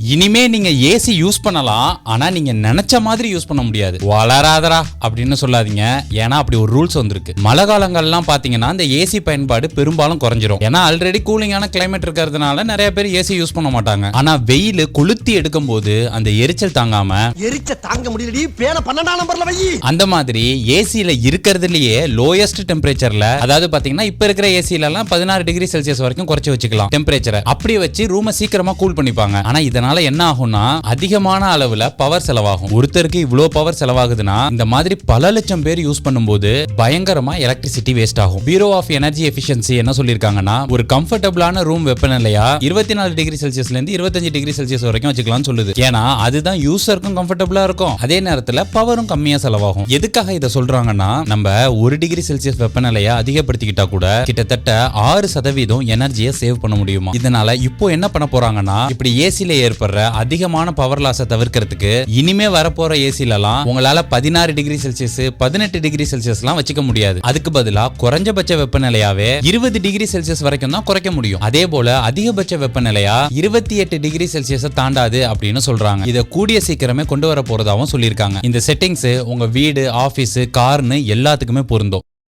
இனிமே நீங்க AC use பண்ணலாம் ஆனா நீங்க நினைச்ச மாதிரி யூஸ் பண்ண முடியாது. வளராதரா அப்படின்னு சொல்லாதீங்க. ஏன்னா அப்படி ஒரு ரூல்ஸ் வந்திருக்கு. மழை காலங்கள்லாம் பாத்தீங்கன்னா இந்த ஏசி பயன்பாடு பெரும்பாலும் குறைஞ்சிரும். ஏன்னா ஆல்ரெடி கூலிங்கான கிளைமேட் இருக்கிறதுனால நிறைய பேர் ஏசி யூஸ் பண்ண மாட்டாங்க. ஆனா வெயில் கொளுத்தி எடுக்கும் போது அந்த எரிச்சல் தாங்காம எரிச்ச தாங்க முடியலடி. பேன பன்னெண்டாம் நம்பர்ல வை. அந்த மாதிரி ஏசில இருக்கிறதுலயே லோயஸ்ட் டெம்பரேச்சர்ல அதாவது பாத்தீங்கன்னா இப்ப இருக்கிற ஏசில எல்லாம் பதினாறு டிகிரி செல்சியஸ் வரைக்கும் குறைச்சு வச்சுக்கலாம் டெம்பரேச்சரை அப்படி வச்சு ரூமை சீக்கிரமா கூல் பண்ணிப்பாங்க. ஆனா இதனால என்ன ஆகும்னா அதிகமான அளவுல பவர் செலவாகும். ஒருத்தருக்கு இவ்வளவு பவர் செலவாகுதுன்னா இந்த மாதிரி பல லட்சம் பேர் யூஸ் பண்ணும்போது பயங்கரமா எலக்ட்ரிசிட்டி வேஸ்ட் ஆகும். பியூரோ ஆஃப் எனர்ஜி எஃபிஷியன்சி என்ன சொல்லியிருக்காங்கன்னா ஒரு கம்ஃபர்டபுளான ரூம் வெப்பநிலையா இருபத்தி நாலு டிகிரி செல்சியஸ்ல இருந்து இருபத்தஞ்சு டிகிரி செல்சியஸ் வரைக்கும் வச்சுக்கலாம்னு சொல்லுது. ஏன்னா அதுதான் யூசருக்கும் கம்ஃபர்டபுளா இருக்கும். அதே நேரத்துல பவரும் கம்மியா செலவாகும். எதுக்காக இதை சொல்றாங்கன்னா நம்ம ஒரு டிகிரி செல்சியஸ் வெப்பநிலையை அதிகப்படுத்திக்கிட்டா கூட கிட்டத்தட்ட ஆறு சதவீதம் எனர்ஜியை சேவ் பண்ண முடியுமா? இதனால இப்போ என்ன பண்ண போறாங்கன்னா இப்படி ஏசியில ஏற்ப ஏற்படுற அதிகமான பவர் லாஸை தவிர்க்கிறதுக்கு இனிமே வரப்போற ஏசிலலாம் உங்களால பதினாறு டிகிரி செல்சியஸ் பதினெட்டு டிகிரி செல்சியஸ்லாம் வச்சுக்க முடியாது. அதுக்கு பதிலா குறைஞ்சபட்ச வெப்பநிலையாவே இருபது டிகிரி செல்சியஸ் வரைக்கும் தான் குறைக்க முடியும். அதே போல அதிகபட்ச வெப்பநிலையா இருபத்தி எட்டு டிகிரி செல்சியஸை தாண்டாது அப்படின்னு சொல்றாங்க. இதை கூடிய சீக்கிரமே கொண்டு வர போறதாகவும் சொல்லியிருக்காங்க. இந்த செட்டிங்ஸ் உங்க வீடு ஆபீஸ் கார்னு எல்லாத்துக்குமே பொருந்தும்.